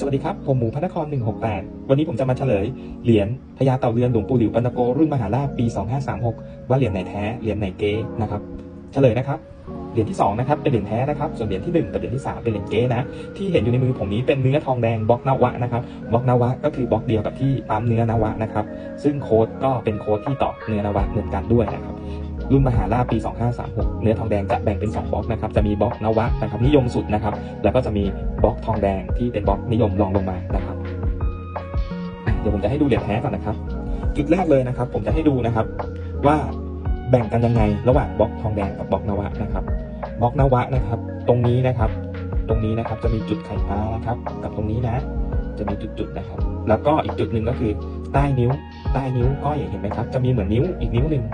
สวัสดีครับ ผมหมูพระนคร 168 วันนี้ผมจะมาเฉลย เหรียญพญาเต่าเรือนหลวงปู่หลิวปันโกรุ่นมหาราชปี 2536 ว่าเหรียญไหนแท้เหรียญไหนเก๊นะครับ เฉลยนะครับ เหรียญที่2นะครับเป็นเหรียญแท้นะครับ ส่วนเหรียญที่1กับเหรียญที่ 3 เป็นเหรียญเก๊นะ ที่เห็นอยู่ในมือผมนี้เป็นเนื้อทองแดงบล็อกนวะนะครับ บล็อกนวะก็คือบล็อกเดียวกับที่ปั๊มเนื้อนวะนะครับ ซึ่งโค้ดก็เป็นโค้ดที่ต่อเนื้อนวะเหมือนกันด้วยนะครับ รุ่นมหาราปี 2536 เนื้อทองแดงจะแบ่งเป็น 2บล็อกนะครับ จะมีบล็อกนวะนะครับนิยมสุดนะครับ แล้วก็จะมีบล็อกทองแดงที่เป็นบล็อกนิยมรองลงมานะครับเดี๋ยวผมจะให้ดูเหรียญแท้ก่อนนะครับ จุดแรกเลยนะครับ ผมจะให้ดูนะครับ ว่าแบ่งกันยังไงระหว่างบล็อกทองแดงกับบล็อกนวะนะครับบล็อกนวะนะครับ ตรงนี้นะครับ ตรงนี้นะครับจะมีจุดไข่ปลานะครับ กับตรงนี้นะ จะมีจุดๆนะครับ แล้วก็อีกจุดหนึ่งก็คือใต้นิ้ว ใต้นิ้วก้อยเห็นไหมครับ จะมีเหมือนนิ้วอีกนิ้วหนึ่ง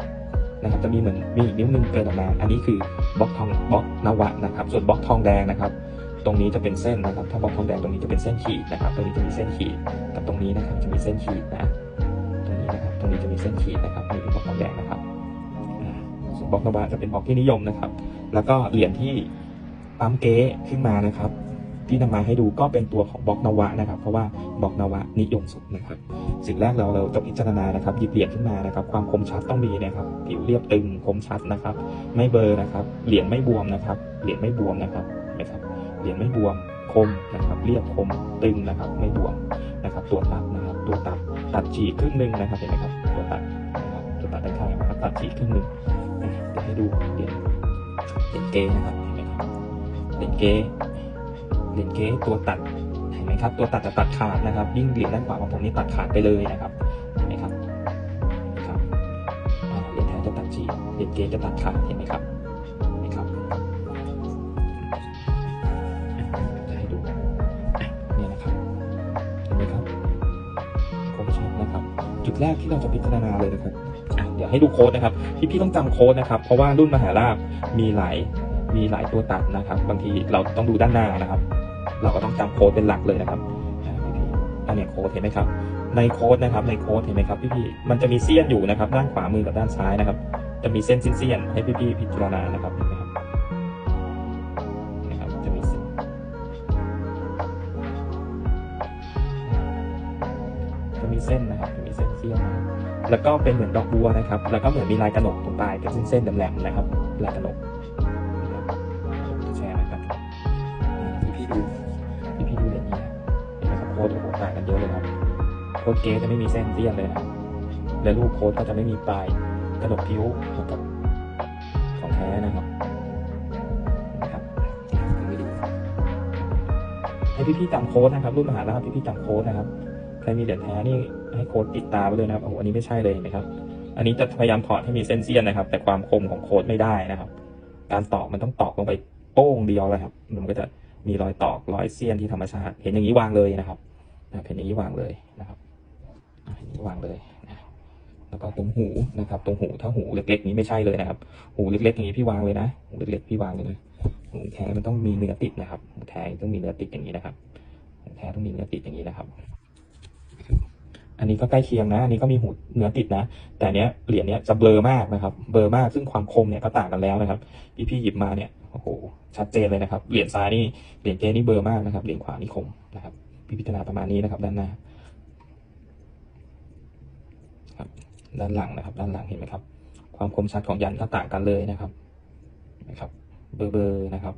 นะครับจะมีเหมือนมีอีกนิ้วนึงเกินออกมา อันนี้คือบล็อกทองบล็อกนวะนะครับ ส่วนบล็อกทองแดงนะครับ ตรงนี้จะเป็นเส้นนะครับ ถ้าบล็อกทองแดงตรงนี้จะเป็นเส้นขีดนะครับ ตรงนี้จะมีเส้นขีดกับตรงนี้นะครับจะมีเส้นขีดนะตรงนี้นะครับตรงนี้จะมีเส้นขีดนะครับนี่คือบล็อกทองแดงนะครับส่วนบล็อกนวะจะเป็นบล็อกที่นิยมนะครับ แล้วก็เหรียญที่ปั๊มเก๊ขึ้นมานะครับ ที่นำมาให้ดูก็เป็นตัวของบล็อกนวะนะครับ เพราะว่าบล็อกนวะนิยมสุดนะครับ สิ่งแรกเราเราจะพิจารณานะครับหยิบเหรียญขึ้นมานะครับ ความคมชัดต้องมีนะครับ ผิวเรียบตึงคมชัดนะครับ ไม่เบอร์นะครับ เหรียญไม่บวมนะครับ เหรียญไม่บวมนะครับนไหมครับ เหรียญไม่บวมคมนะครับ เรียบคมตึงนะครับ ไม่บวมนะครับ ตัวตัดนะครับ ตัวตัดตัดฉีกครึ่งหนึ่งนะครับเห็นไหมครับ ตัวตัดนะครับตัวตัดด้านข้างนะครับตัดฉีกครึ่งหนึ่งอะเดี๋ยวให้ดูเหรียญเหรียญเก๊นะครับเห็นไหมครับเหรียญเก๊เหรียญเก๊ตัวตัด ห็นไหมครับ ตัวตัดจะตัดขาดนะครับ ยิ่งเหรียญด้านขวาของผมนี่ตัดขาดไปเลยนะครับเห็นไหมครับครับอ่าเหรียญแท้จะตัดจีเหรียญเกจะตัดขาดเห็นไหมครับเห็นไหมครับจะให้ดูเนี่ยนะครับเห็นไหมครับคมชัดนะครับ จุดแรกที่เราจะพิจารณาเลยนะครับเดี๋ยวให้ดูโค้ดนะครับพี่พี่ๆต้องจำโค้ดนะครับ เพราะว่ารุ่นมหาราชมีหลายมีหลายตัวตัดนะครับ บางทีเราต้องดูด้านหน้านะครับ เราก็ต้องจำโค้ดเป็นหลักเลยนะครับอ่าพี่ๆอันนี้โค้ดเห็นไหมครับ ในโค้ดนะครับในโค้ดเห็นไหมครับพี่ๆมันจะมีเสี้ยนอยู่นะครับ ด้านขวามือกับด้านซ้ายนะครับ จะมีเส้นเสี้ยนให้พี่ๆพิจารณานะครับเห็นไหมครับนะครับจะมีเส้นจะมีเส้นนะครับจะมีเส้นเสี้ยนแล้วก็เป็นเหมือนดอกบัวนะครับ แล้วก็เหมือนมีลายกระหนกตรงปลายเป็นเส้นๆแหลมๆนะครับลายกระหนก โค้ดเก๊จะไม่มีเส้นเตี้ยนเลยนะครับและรูปโค้ดก็จะไม่มีปลายกระดกคิ้วกับของแท้นะครับนะครับให้พี่ๆจำโค้ดนะครับรุ่นมหาลัยพี่ๆจำโค้ดนะครับใครมีเหรียญแท้นี่ให้โค้ดติดตาไปเลยนะครับโอ้โหอันนี้ไม่ใช่เลยนไหมครับ อันนี้จะพยายามถอดให้มีเส้นเสี้ยนนะครับ แต่ความคมของโค้ดไม่ได้นะครับ การตอกมันต้องตอกลงไปโป้งเดียวเลยครับมันก็จะมีรอยตอกรอยเสี้ยนที่ธรรมชาติ เห็นอย่างนี้วางเลยนะครับเห็นอย่างนี้วางเลยนะครับ วางเลยนะแล้วก็ตรงหูนะครับ ตรงหูถ้าหูเล็กๆนี้ไม่ใช่เลยนะครับ หูเล็กๆอย่างนี้พี่วางเลยนะหูเล็กๆพี่วางเลยนะหูแท้มันต้องมีเนื้อติดนะครับหูแท้ต้องมีเนื้อติดอย่างนี้นะครับหูแท้ต้องมีเนื้อติดอย่างนี้นะครับ อันนี้ก็ใกล้เคียงนะ อันนี้ก็มีหูเนื้อติดนะ แต่เนี้ยเหรียญเนี้ยจะเบลอมากนะครับ เบลอมากซึ่งความคมเนี่ยก็ต่างกันแล้วนะครับพี่พี่ๆหยิบมาเนี่ยโอ้โหชัดเจนเลยนะครับ เหรียญซ้ายนี่เหรียญเกนี่เบลอมากนะครับ เหรียญขวานี่คมนะครับ พิพิจารณาประมาณนี้นะครับ ด้านหน้า ครับ ด้านหลังนะครับ ด้านหลังเห็นไหมครับ ความคมชัดของยันก็ต่างกันเลยนะครับนไหมครับ เบอร์เบอร์นะครับ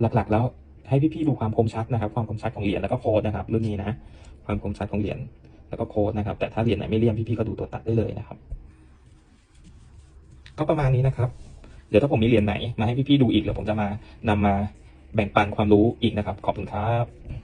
หลักๆ แล้วให้พี่ๆดูความคมชัดนะครับ ความคมชัดของเหรียญแล้วก็โค้ดนะครับรุ่นนี้นะ ความคมชัดของเหรียญแล้วก็โค้ดนะครับ แต่ถ้าเหรียญไหนไม่เลี่ยมพี่ๆก็ดูตัวตัดได้เลยนะครับ ก็ประมาณนี้นะครับ เดี๋ยวถ้าผมมีเหรียญไหนมาให้พี่ๆดูอีกเดี๋ยวผมจะมานำมาแบ่งปันความรู้อีกนะครับ ขอบคุณครับ